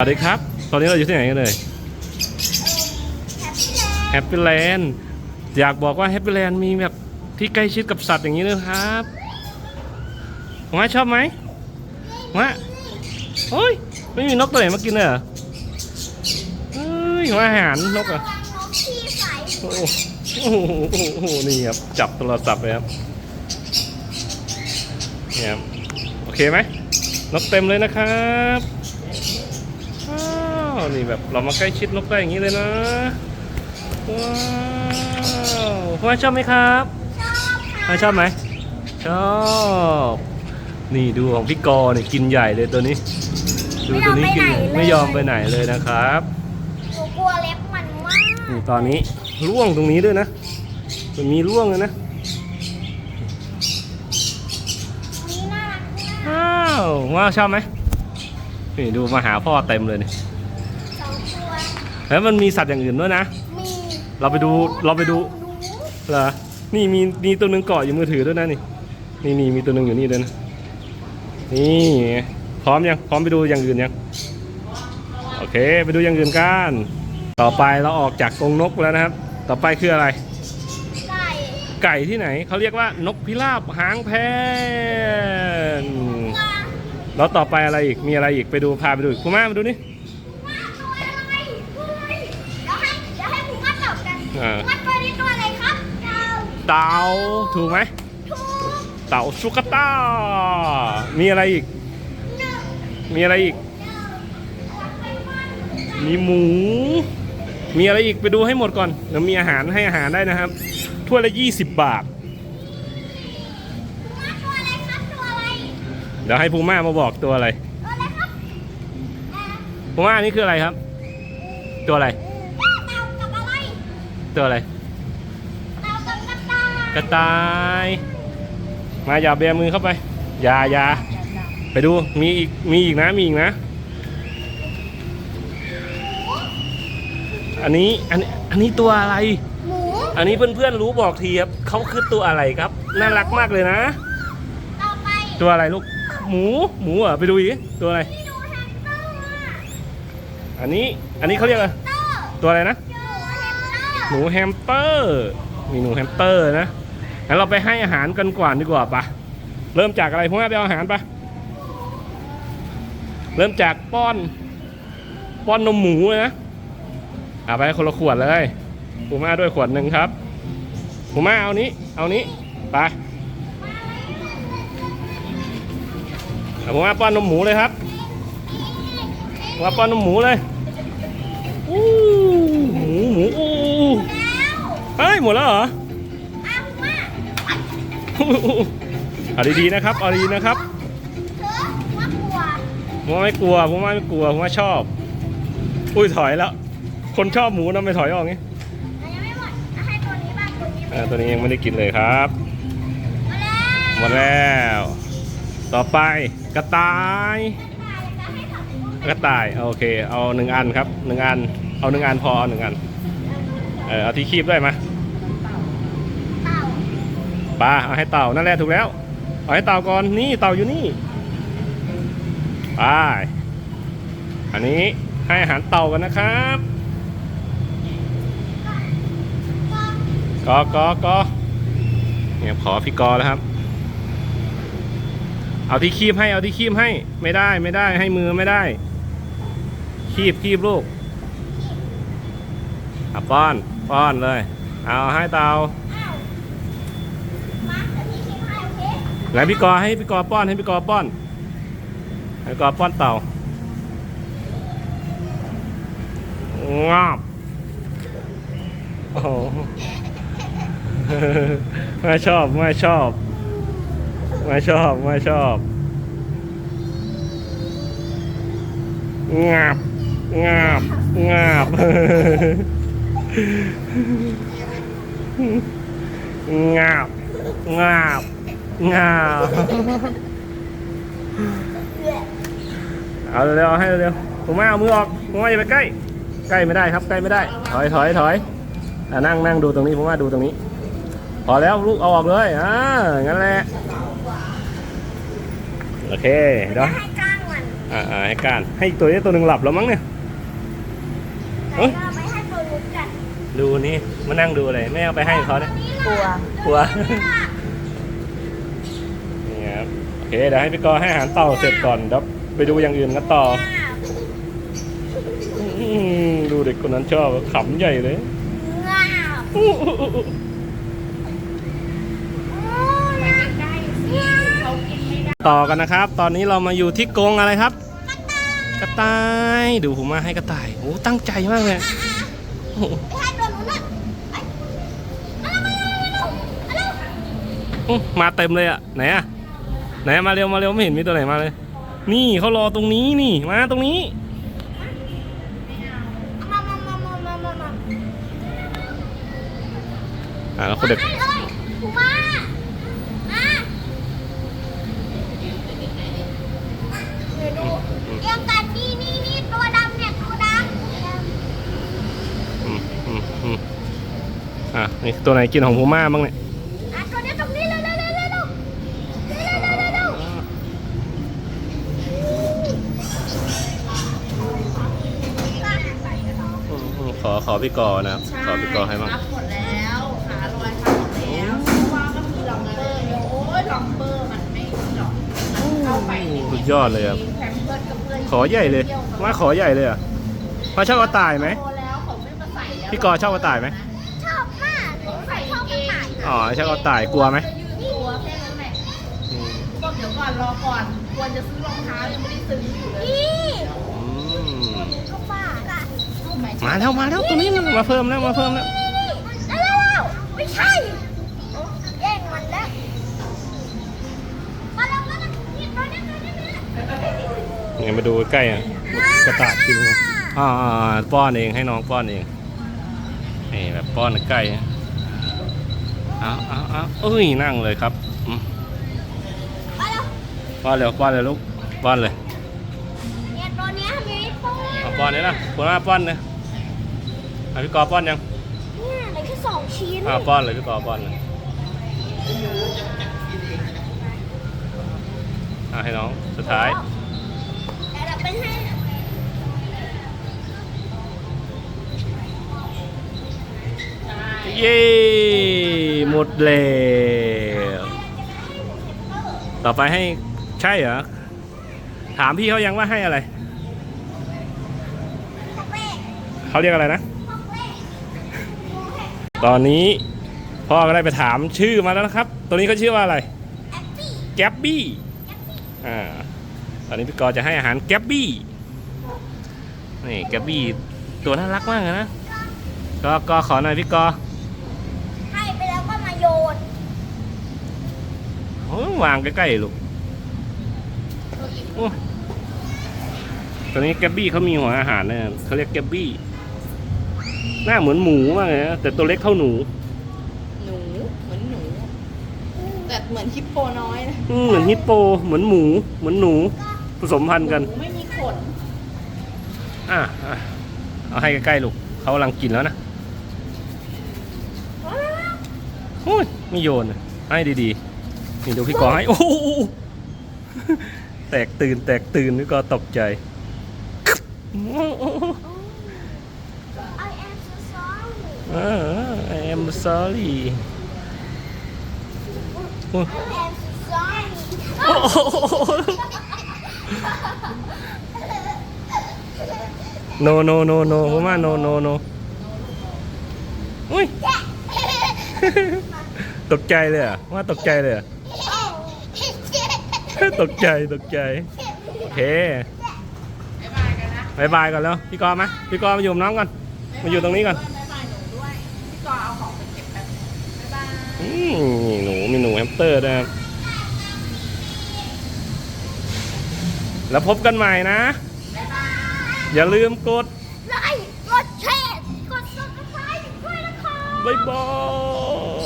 สวัสดีครับ ตอนนี้เราอยู่ที่ไหนกันเลยแฮปปี้แลนด์อยากบอกว่าแฮปปี้แลนด์มีแบบที่ใกล้ชิดกับสัตว์อย่างนี้เลยครับว่าชอบไหมว่าเฮ้ย ไม่มีนกตัวไหนมากินเลยเหรอเฮ้ยว่าอาหารนกเหรอะนกขี้ใสโอ้โหโอ้โหโอ้โห นี่ครับ จับโทรศัพท์เลยครับนี่ครับโอเคไหมนกเต็มเลยนะครับอ้าว นี่แบบเรามาใกล้ชิดนกได้อย่างนี้เลยนะ ว้าวพ่อชอบไหมครับชอบค่ะพ่อชอบไหมชอบ นี่ดูของพี่กอเนี่ยกินใหญ่เลยตัวนี้ ดูตัวนี้กินใหญ่ไม่ยอมไปไหนเลยนะครับหนูกลัวเล็บมันมากนี่ตอนนี้ร่วงตรงนี้ด้วยนะมันมีร่วงเลยนะอันนี้น่ารักมากอ้าวว่าชอบไหมนี่ดูมาหาพ่อเต็มเลยนี่สองตัว แล้วมันมีสัตว์อย่างอื่นด้วยนะ มีเราไปดูเราไปดูหนูเหรอนี่มีมีตัวหนึ่งเกาะอยู่มือถือด้วยนะนี่นี่นี่มีตัวหนึ่งอยู่นี่ด้วยนะนี่พร้อมยังพร้อมไปดูอย่างอื่นยังโอเค ไปดูอย่างอื่นกันต่อไปเราออกจากกรงนกแล้วนะครับ ต่อไปคืออะไร ไก่ไก่ที่ไหนเขาเรียกว่านกพิราบหางแพนปลาแล้วต่อไปอะไรอีกมีอะไรอีกไปดูพาไปดูอีกคุณแม่มาดูนี่ ปลาตัวอะไรตัวอะไรเดี๋ยวให้เดี๋ยวให้ผมมาต อบกันอ่าว่าตัวนี้ตัวอะไรครับเต่าเต่าถูกไหมทูเต่าสุกาต้ามีอะไรอีก หนึ่งมีอะไรอีก มีหมู มีอะไรอีกไปดูให้หมดก่อนเดี๋ยวมีอาหารให้อาหารได้นะครับถ้วยละ 20 บาทว่าตัวอะไรครับตัวอะไรเดี๋ยวให้พูม่ามาบอกตัวอะไรตัวอะไรครับเอ่อพูม่านี่คืออะไรครับ ตัวอะไรเต่ากับอะไร ตัวอะไรเต่ากับกระต่ายกระต่าย มาอย่าเบียมือเข้าไป อย่าอย่าไปดู มีอีก มีอีกนะ มีอีกนะ อันนี้ อันนี้อันนี้ตัวอะไรหมูอันนี้เพื่อนๆรู้บอกทีครับเขาคือตัวอะไรครับ น่ารักมากเลยนะต่อไปตัวอะไรลูก หมู หมูเหรอ ไปดูอีก ตัวอะไรที่ดูแฮมสเตอร์อะอันนี้ อันนี้เขาเรียกอะไรเตอร์ตัวอะไรนะ หมูแฮมเตอร์หนูแฮมสเตอร์ มีหนูแฮมสเตอร์นะงั้นเราไปให้อาหารกันก่อนดีกว่าปะเริ่มจากอะไรพวกแม่ไปเอาอาหารปะเริ่มจากป้อน ป้อนนมหมูนะเอาไปคนละขวดเลยปูม่าด้วยขวดหนึ่งครับปูม่าเอานี้ เอานี้ไปเอาปูม่าป้อนนมหมูเลยครับปูม่าป้อนนมหมูเลยอู้ เฮ้ยหมดแล้วเหรออ้าวมาเอาดีๆนะครับเอาดีๆนะครับเธอว่ากลัวผมว่าไม่กลัวผมว่าไม่กลัวผมว่าชอบ อุ้ยถอยแล้ว คนชอบหมูนะไม่ถอยออกงี้แต่ยังไม่หมดเอาให้ตัวนี้บ้างตัวนี้อ่าตัวนี้ยังไม่ได้กินเลยครับมาแล้วหมดแล้ว ต่อไปกระต่ายจะให้ถังพวกกระต่ายโอเค เอาหนึ่งอันครับหนึ่งอัน เอาหนึ่งอันพอเอาหนึ่งอัน เออเอาที่คีบด้วยมาเต่า ปลาเอาให้เต่านั่นแหละถูกแล้ว เอาให้เต่าก่อนนี่เต่าอยู่นี่ไปอันนี้ให้อาหารเต่ากันนะครับกอกอกอเนี่ยขอพี่กอแล้วครับ เอาที่คีบให้เอาที่คีบให้ไม่ได้ไม่ได้ให้มือไม่ได้ คีบคีบลูกอะป้อนป้อนเลย เอาให้เต่า อ้าวมาเดี๋ยวพี่คิดให้โอเค ไหนพี่กอให้พี่กอป้อนให้พี่กอป้อนให้กอป้อนเต่างอบโอ้โหไม่ชอบไม่ชอบไม่ชอบไม่ชอบงับงับงับงับงับ งับเอาเร็วๆให้เร็วๆผมไม่เอามือออกผมไม่อย่าไปใกล้ ใกล้ไม่ได้ครับ ใกล้ไม่ได้ ถอยถอยถอยอะนั่งนั่งดูตรงนี้ผมว่าดูตรงนี้ พอแล้วลูกเอาออกเลยอ่างั้นแหละโอเคเดี๋ยวให้ก้างมันอ่าอ่าให้การให้อีกตัวนี้ตัวหนึ่งหลับแล้วมั้งเนี่ยไหนเอ้ยก็เอาไปให้ตัวลุ้นกันดูนี่มานั่งดูอะไรไม่เอาไปให้เขาเนี่ยกลัวกลัวนี่ครับโอ เคเดี๋ยวให้พี่กอให้อาหารเต่าเสร็จก่อนเดี๋ยวไปดูอย่างอื่นกันต่ออืมดูเด็กคนนั้นชอบขำใหญ่เลยงาบโอ้ยใกล้ๆสิเขากินไม่ได้ต่อกันนะครับ ตอนนี้เรามาอยู่ที่กรงอะไรครับ กระต่าย ดูผมมาให้กระต่ายโอ้ตั้งใจมากเลยโอ้มาเต็มเลยอะ ไหนอะ ไหนอะมาเร็วมาเร็วไม่เห็นมีตัวไหนมาเลย นี่เขารอตรงนี้นี่มาตรงนี้มามามามามามามาอ่าแล้วคนเด็กให้เลยผูมามาเดี๋ยวดูเอียงกันนี่นี่นี่ตัวดำเนี่ยตัวดำอืมอืมอืมอะนี่ตัวไหนกินของพูม่าบ้างเนี่ย อืมขอขอพี่กอนะครับ ขอพี่กอให้บ้างรับหมดแล้วขาลอยทำหมดแล้วเพราะว่าก็มีลองเปอร์อยู่โอ้ยลองเปอร์มันไม่หรอกมันเข้าไปในสุดยอดเลยครับ แพมเพิร์ดกับเพื่อนขอใหญ่เลย มาขอใหญ่เลยอะมาชอบกระต่ายไหม โตแล้วเขาไม่มาใส่แล้วพี่กอชอบกระต่ายไหม ชอบมากหนูใส่ชอบกระต่ายอ๋อชอบกระต่ายกลัวไหมจะยืนตัวแค่นั้นแหละอืมบอกเดี๋ยวก่อนรอก่อน ควรจะซื้อรองเท้ายังไม่ได้ซื้ออยู่เลยนี่ อืม ก็บ้าละ รู้ไห มมาแล้วมาแล้วตัวนี้มันมาเพิ่มแล้วมาเพิ่มแล้วนี่นี่แล้วแล้วไม่ใช่แย่งมันแล้วมาแล้วมาแล้วนี่ตัวนี้ตัวนี้ตัวนี้เนี่ยมาดูใกล้ๆอะกระต่ายกินไงอ่าอ่าอ่าป้อนเองให้น้องป้อนเองนี่แบบป้อนใกล้ๆอะเอาเอาเอาเอ้ยนั่งเลยครับอืมมาแล้วป้อนเร็วป้อนเลยลูกป้อนเลย เนี่ยตัวเนี้ยมีป้อนเอาป้อนเลยนะคุณมาป้อนเลยเอาพี่กอป้อนยังเนี่ยเหลือแค่สองชิ้นอ่าป้อนเลยพี่กอป้อนเลยอ่าให้น้องสุดท้ายเดี๋ยวเราไปให้เย้หมดแล้วต่อไปให้ใช่เหรอ ถามพี่เขายังว่าให้อะไร ของเล่ เขาเรียกอะไรนะของเล่ตอนนี้พ่อก็ได้ไปถามชื่อมาแล้วนะครับ ตัวนี้เขาชื่อว่าอะไรแอปปี้แกบบี้ อ่า ตอนนี้พี่กอจะให้อาหารแกบบี้ นี่แกบบี้ตัวน่ารักมากเลยนะก็ก็ขอหน่อยพี่กอ ให้ไปแล้วก็มาโยนโอ้ยวางใกล้ๆลูกโอ้ยตัวนี้แกบบี้เขามีหัวอาหารเนี่ยเขาเรียกแกบบี้ หน้าเหมือนหมูมากเลยนะแต่ตัวเล็กเท่าหนู หนูเหมือนหนู แต่เหมือนฮิปโปน้อยนะอืมเหมือนฮิปโป เหมือนหมู เหมือนหนู ผสมพันธุ์กันหนูไม่มีขนอะอะเอาให้ใกล้ๆลูกเขากำลังกินแล้วนะโอ้ยไม่โยนอะให้ดีๆ นี่ดูพี่กอให้ โอ้โหแตกตื่นแตกตื่นพี่กอตกใจ I am so sorry อ่า I am sorry โอ้ย I am so sorry โอ้โห no no no no ผมว่า no no no อุ้ย ตกใจเลยอะว่าตกใจเลยอะ ตกใจตกใจโอเคบ๊ายบายกันนะบายบายก่อนแล้วพี่กอมาพี่กอมาอยู่กับน้องก่อนมาอยู่ตรงนี้ก่อนบ๊ายบายหนู อืมนี่หนูมีหนูแฮมสเตอร์ด้วยครับแล้วพบกันใหม่นะ อย่าลืมกดไลค์กดแชร์กด subscribe ด้วยนะคะ บ๊ายบาย